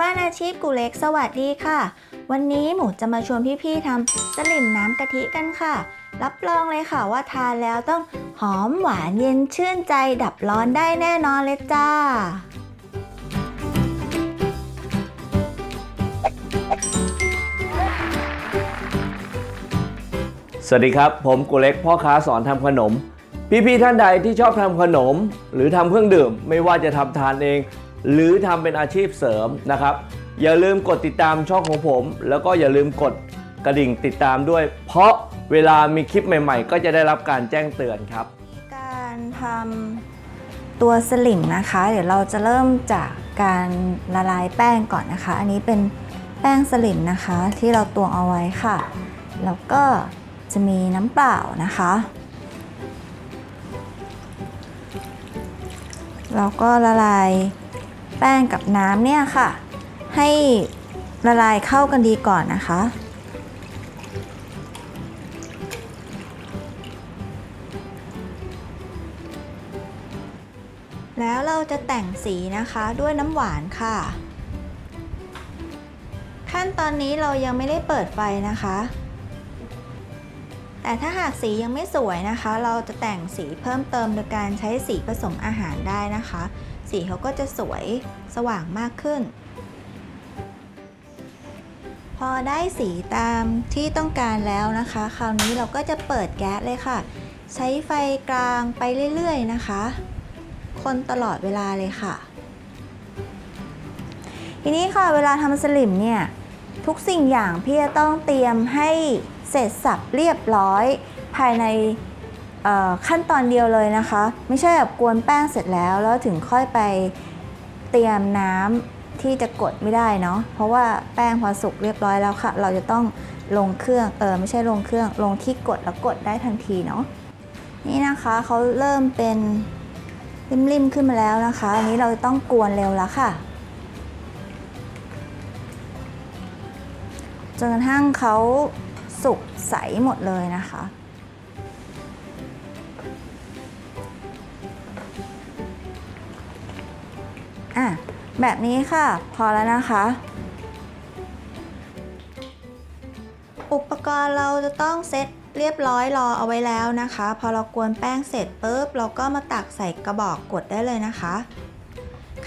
บ้านอาชีพกูเล็กสวัสดีค่ะ วันนี้หมูจะมาชวนพี่ๆทำสลิมน้ำกะทิกันค่ะ รับรองเลยค่ะว่าทานแล้วต้องหอมหวานเย็นชื่นใจดับร้อนได้แน่นอนเลยจ้า สวัสดีครับ ผมกูเล็กพ่อค้าสอนทำขนม พี่ๆท่านใดที่ชอบทำขนม หรือทำเครื่องดื่ม ไม่ว่าจะทำทานเอง หรือทำเป็นอาชีพเสริมนะครับ อย่าลืมกดติดตามช่องของผม แล้วก็อย่าลืมกดกระดิ่งติดตามด้วย เพราะเวลามีคลิปใหม่ๆ ก็จะได้รับการแจ้งเตือนครับ การทำตัวสลิมนะคะ เดี๋ยวเราจะเริ่มจากการละลายแป้งก่อนนะคะ อันนี้เป็นแป้งสลิมนะคะที่เราตวงเอาไว้ค่ะ แล้วก็จะมีน้ำเปล่านะคะ แล้วก็ละลาย แป้งกับน้ำเนี่ยค่ะ ให้ละลายเข้ากันดีก่อนนะคะ แล้วเราจะแต่งสีนะคะด้วยน้ำหวานค่ะ ขั้นตอนนี้เรายังไม่ได้เปิดไฟนะคะ แต่ถ้าหากสียังไม่สวยนะคะ เราจะแต่งสีเพิ่มเติมโดยการใช้สีผสมอาหารได้นะคะ สีเขาก็จะสวยสว่างมากขึ้น พอได้สีตามที่ต้องการแล้วนะคะ คราวนี้เราก็จะเปิดแก๊สเลยค่ะ ใช้ไฟกลางไปเรื่อยๆนะคะ คนตลอดเวลาเลยค่ะ ทีนี้ค่ะเวลาทำสลิมเนี่ยทุกสิ่งอย่างพี่จะต้องเตรียมให้เสร็จสับเรียบร้อยภายใน ขั้นตอนเดียวเลยนะคะ ไม่ใช่แบบกวนแป้งเสร็จแล้ว แล้วถึงค่อยไปเตรียมน้ำที่จะกดไม่ได้เนาะเพราะว่าแป้งพอสุกเรียบร้อยแล้วค่ะ เราจะต้องลงเครื่องเออไม่ใช่ลงเครื่องลงที่กดแล้วกดได้ทันทีเนาะนี่นะคะเขาเริ่มเป็นริมๆขึ้นมาแล้วนะคะ อันนี้เราต้องกวนเร็วแล้วค่ะจนกระทั่งเขาสุกใสหมดเลยนะคะ อะแบบนี้ค่ะ พอแล้วนะคะ อุปกรณ์เราจะต้องเซตเรียบร้อยรอเอาไว้แล้วนะคะ พอเรากวนแป้งเสร็จปุ๊บเราก็มาตักใส่กระบอกกดได้เลยนะคะ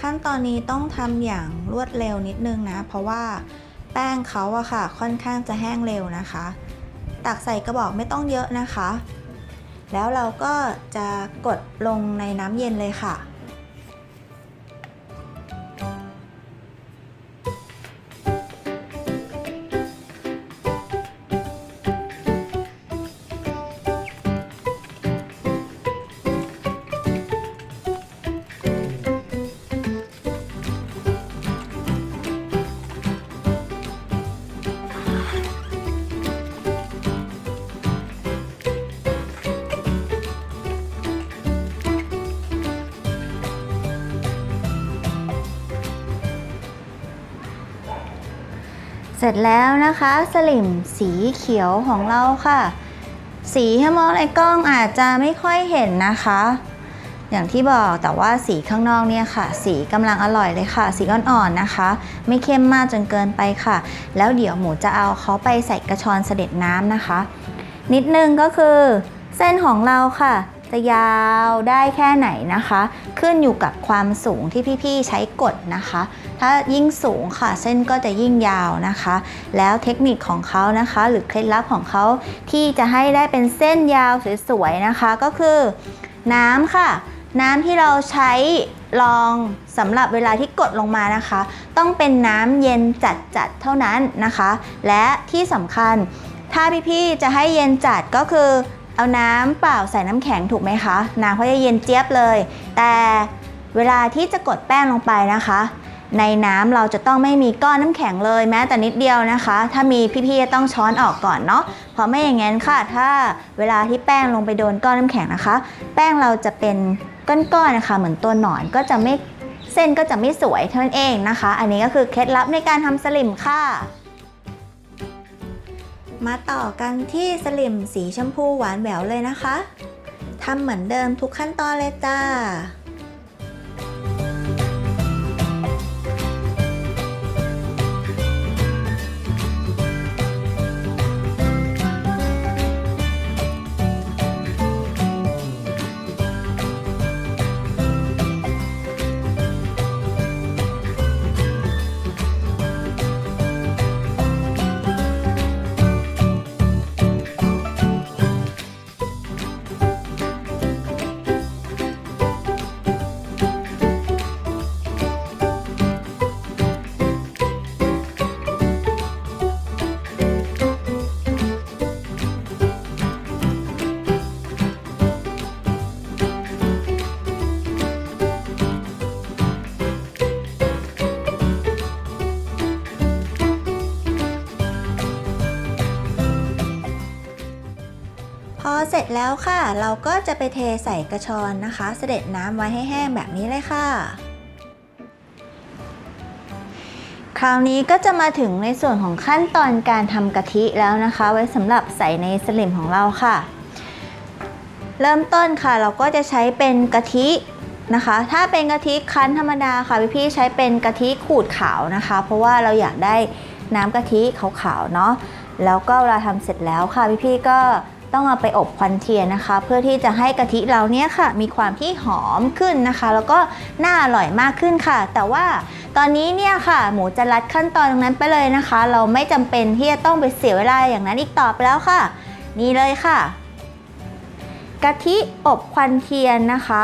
ขั้นตอนนี้ต้องทำอย่างรวดเร็วนิดนึงนะ เพราะว่าแป้งเขาอะค่ะ ค่อนข้างจะแห้งเร็วนะคะ ตักใส่กระบอกไม่ต้องเยอะนะคะ แล้วเราก็จะกดลงในน้ำเย็นเลยค่ะ เสร็จแล้วนะคะสลิมสีเขียวของเราค่ะ สีถ้ามองในกล้องอาจจะไม่ค่อยเห็นนะคะ อย่างที่บอกแต่ว่าสีข้างนอกเนี่ยค่ะ สีกำลังอร่อยเลยค่ะ สีอ่อนๆนะคะ ไม่เข้มมากจนเกินไปค่ะ แล้วเดี๋ยวหมูจะเอาเขาไปใส่กระชอนเสด็จน้ำนะคะ นิดนึงก็คือ เส้นของเราค่ะจะยาวได้แค่ไหนนะคะ ขึ้นอยู่กับความสูงที่พี่ๆใช้กดนะคะ ถ้ายิ่งสูงค่ะเส้นก็จะยิ่งยาวนะคะ แล้วเทคนิคของเขานะคะ หรือเคล็ดลับของเขาที่จะให้ได้เป็นเส้นยาวสวยๆนะคะ ก็คือน้ำค่ะ น้ำที่เราใช้รองสำหรับเวลาที่กดลงมานะคะ ต้องเป็นน้ำเย็นจัดๆเท่านั้นนะคะ และที่สำคัญ ถ้าพี่ๆจะให้เย็นจัดก็คือเอาน้ำเปล่าใส่น้ำแข็งถูกไหมคะน้ำเขาจะเย็นเจี๊ยบเลย แต่เวลาที่จะกดแป้งลงไปนะคะ ในน้ำเราจะต้องไม่มีก้อนน้ำแข็งเลยแม้แต่นิดเดียวนะคะ ถ้ามีพี่ๆจะต้องช้อนออกก่อนเนาะเพราะไม่อย่างนั้นค่ะ ถ้าเวลาที่แป้งลงไปโดนก้อนน้ำแข็งนะคะ แป้งเราจะเป็นก้อนๆนะคะเหมือนตัวหนอนก็จะไม่เส้นก็จะไม่สวยเท่านั้นเองนะคะ อันนี้ก็คือเคล็ดลับในการทำสลิมค่ะ มาต่อกันที่สลิมสีชมพูหวานแหววเลยนะคะทำเหมือนเดิมทุกขั้นตอนเลยจ้า พอเสร็จแล้วค่ะ เราก็จะไปเทใส่กระชอนนะคะ เสด็จน้ำไว้ให้แห้งแบบนี้เลยค่ะ คราวนี้ก็จะมาถึงในส่วนของขั้นตอนการทำกะทิแล้วนะคะ ไว้สำหรับใส่ในสลิมของเราค่ะ เริ่มต้นค่ะเราก็จะใช้เป็นกะทินะคะ ถ้าเป็นกะทิคั้นธรรมดาค่ะพี่ๆใช้เป็นกะทิขูดขาวนะคะ เพราะว่าเราอยากได้น้ำกะทิขาวๆเนาะแล้วก็เวลาทำเสร็จแล้วค่ะพี่ๆก็ ต้องเอาไปอบควันเทียนนะคะ เพื่อที่จะให้กะทิเราเนี้ยค่ะ มีความที่หอมขึ้นนะคะ แล้วก็น่าอร่อยมากขึ้นค่ะ แต่ว่าตอนนี้เนี่ยค่ะ หมูจะรัดขั้นตอนตรงนั้นไปเลยนะคะ เราไม่จำเป็นที่จะต้องไปเสียเวลาอย่างนั้นอีกต่อไปแล้วค่ะ นี่เลยค่ะ กะทิอบควันเทียนนะคะ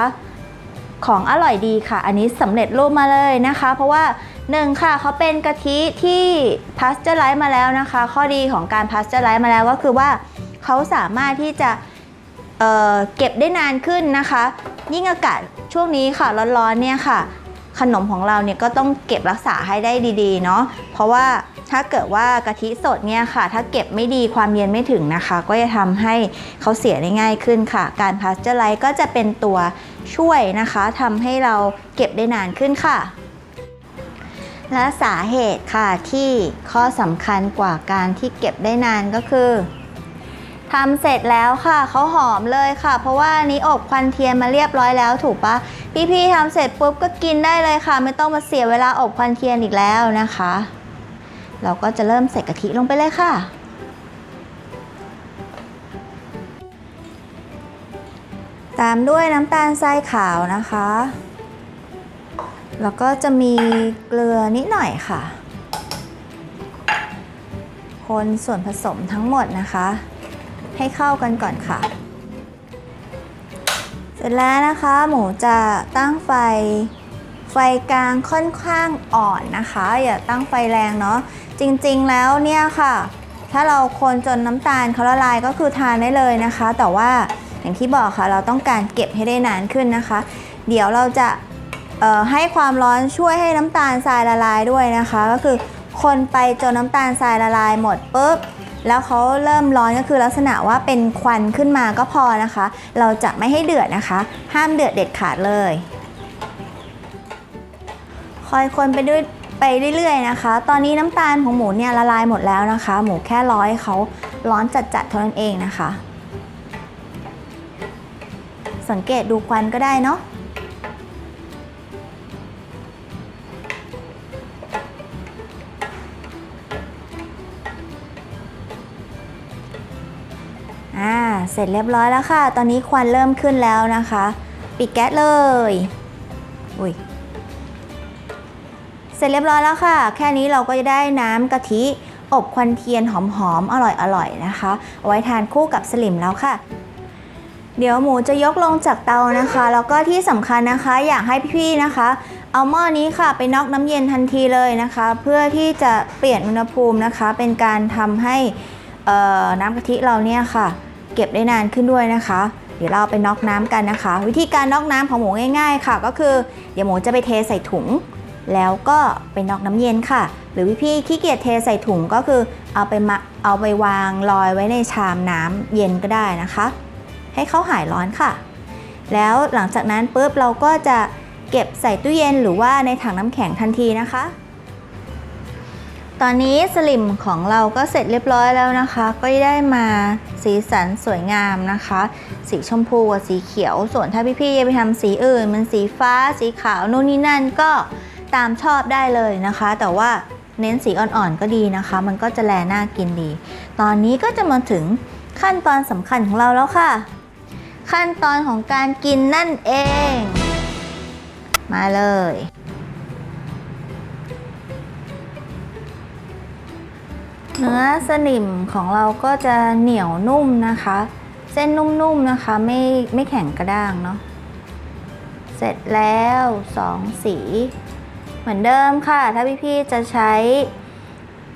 ของอร่อยดีค่ะ อันนี้สำเร็จรูปมาเลยนะคะ เพราะว่าหนึ่งค่ะเขาเป็นกะทิที่พาสเจอร์ไลซ์มาแล้วนะคะ ข้อดีของการพาสเจอร์ไลซ์มาแล้วก็คือว่า เขาสามารถที่จะเเก็บได้นานขึ้นนะคะ ยิ่งอากาศช่วงนี้ค่ะร้อนๆเนี่ยค่ะ ขนมของเราเนี่ยก็ต้องเก็บรักษาให้ได้ดีๆเนาะเพราะว่าถ้าเกิดว่ากะทิสดเนี่ยค่ะ ถ้าเก็บไม่ดีความเย็นไม่ถึงนะคะ ก็จะทำให้เขาเสียได้ง่ายขึ้นค่ะ การพาสเจอร์ไลซ์ก็จะเป็นตัวช่วยนะคะทำให้เราเก็บได้นานขึ้นค่ะ และสาเหตุค่ะที่ข้อสำคัญกว่าการที่เก็บได้นานก็คือ ทำเสร็จแล้วค่ะเขาหอมเลยค่ะ เพราะว่าอันนี้อบควันเทียนมาเรียบร้อยแล้วถูกปะพี่ๆทำเสร็จปุ๊บก็กินได้เลยค่ะ ไม่ต้องมาเสียเวลาอบควันเทียนอีกแล้วนะคะ เราก็จะเริ่มใส่กะทิลงไปเลยค่ะตามด้วยน้ำตาลทรายขาวนะคะ แล้วก็จะมีเกลือนิดหน่อยค่ะ คนส่วนผสมทั้งหมดนะคะ ให้เข้ากันก่อนค่ะ เสร็จแล้วนะคะ หมูจะตั้งไฟไฟกลางค่อนข้างอ่อนนะคะ อย่าตั้งไฟแรงเนาะจริงๆแล้วเนี่ยค่ะ ถ้าเราคนจนน้ำตาลเขาละลายก็คือทานได้เลยนะคะ แต่ว่าอย่างที่บอกค่ะ เราต้องการเก็บให้ได้นานขึ้นนะคะ เดี๋ยวเราจะให้ความร้อนช่วยให้น้ำตาลทรายละลายด้วยนะคะ ก็คือคนไปจนน้ำตาลทรายละลายหมดปุ๊บ แล้วเขาเริ่มร้อนก็คือลักษณะว่าเป็นควันขึ้นมาก็พอนะคะ เราจะไม่ให้เดือดนะคะ ห้ามเดือดเด็ดขาดเลย คอยคนไปด้วยไปเรื่อยๆนะคะ ตอนนี้น้ำตาลของหมูเนี่ยละลายหมดแล้วนะคะ หมูแค่ร้อยเขาร้อนจัดๆเท่านั้นเองนะคะ สังเกตดูควันก็ได้เนาะ เสร็จเรียบร้อยแล้วค่ะ ตอนนี้ควันเริ่มขึ้นแล้วนะคะ ปิดแก๊สเลยอุ้ยเสร็จเรียบร้อยแล้วค่ะ แค่นี้เราก็จะได้น้ำกะทิอบควันเทียนหอมๆ อร่อยๆ นะคะเอาไว้ทานคู่กับสลิมแล้วค่ะ เดี๋ยวหมูจะยกลงจากเตานะคะ แล้วก็ที่สำคัญนะคะอยากให้พี่ๆ นะคะ เอาหม้อนี้ค่ะไปน็อกน้ำเย็นทันทีเลยนะคะ เพื่อที่จะเปลี่ยนอุณหภูมินะคะ เป็นการทำให้น้ำกะทิเราเนี่ยค่ะ เก็บได้นานขึ้นด้วยนะคะ เดี๋ยวเราไปน็อกน้ำกันนะคะ วิธีการน็อกน้ำของหมูง่าย ๆ ค่ะ ก็คือเดี๋ยวหมูจะไปเทใส่ถุง แล้วก็ไปน็อกน้ำเย็นค่ะ หรือพี่ๆขี้เกียจเทใส่ถุงก็คือเอาไปมาเอาไปวางลอยไว้ในชามน้ำเย็นก็ได้นะคะ ให้เขาหายร้อนค่ะ แล้วหลังจากนั้นปุ๊บเราก็จะเก็บใส่ตู้เย็นหรือว่าในถังน้ำแข็งทันทีนะคะ ตอนนี้สลิมของเราก็เสร็จเรียบร้อยแล้วนะคะ ก็ได้มาสีสันสวยงามนะคะ สีชมพูกับสีเขียว ส่วนถ้าพี่ๆจะไปทำสีอื่นมันสีฟ้า สีขาวนู่นนี่นั่นก็ตามชอบได้เลยนะคะ แต่ว่าเน้นสีอ่อนๆก็ดีนะคะ มันก็จะแลน่ากินดี ตอนนี้ก็จะมาถึงขั้นตอนสำคัญของเราแล้วค่ะ ขั้นตอนของการกินนั่นเอง มาเลย เนื้อสนิมของเราก็จะเหนียวนุ่มนะคะ เส้นนุ่มๆนะคะไม่ไม่แข็งกระด้างเนาะเสร็จแล้วสองสี เหมือนเดิมค่ะ ถ้าพี่ๆจะใช้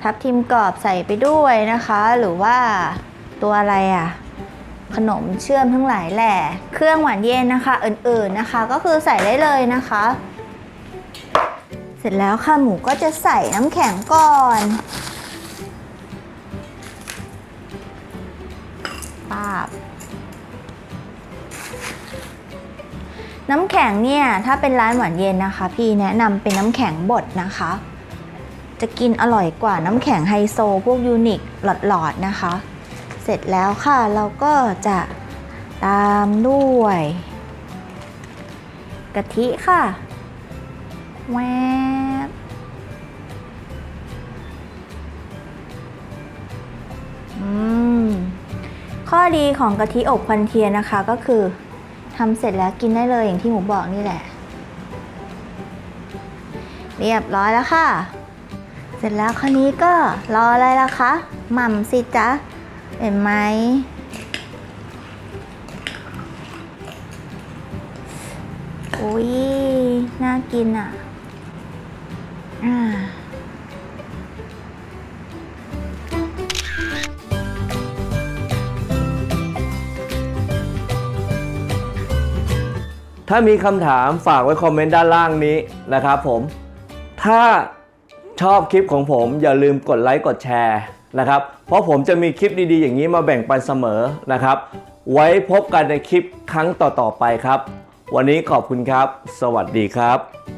ทับทิมกรอบใส่ไปด้วยนะคะ หรือว่าตัวอะไรอะขนมเชื่อมทั้งหลายแหละ เครื่องหวานเย็นนะคะ อื่นๆนะคะ ก็คือใส่ได้เลยนะคะ เสร็จแล้วค่ะหมูก็จะใส่น้ำแข็งก่อน น้ำแข็งเนี่ยถ้าเป็นร้านหวานเย็นนะคะ พี่แนะนำเป็นน้ำแข็งบดนะคะ จะกินอร่อยกว่าน้ำแข็งไฮโซ พวกยูนิคหลอดๆนะคะ เสร็จแล้วค่ะเราก็จะตามด้วยกะทิค่ะแวบอืมข้อดีของกะทิอบควันเทียนนะคะก็คือ ทำเสร็จแล้วกินได้เลยอย่างที่หมูบอกนี่แหละ เรียบร้อยแล้วค่ะ เสร็จแล้วคราวนี้ก็รออะไรล่ะคะหม่ำสิจ๊ะเห็นไหมอุ้ยน่ากินอะอ่า ถ้ามีคำถามฝากไว้คอมเมนต์ด้านล่างนี้นะครับผม ถ้าชอบคลิปของผมอย่าลืมกดไลค์กดแชร์นะครับ เพราะผมจะมีคลิปดีๆ อย่างนี้มาแบ่งปันเสมอนะครับ ไว้พบกันในคลิปครั้งต่อๆไปครับ วันนี้ขอบคุณครับ สวัสดีครับ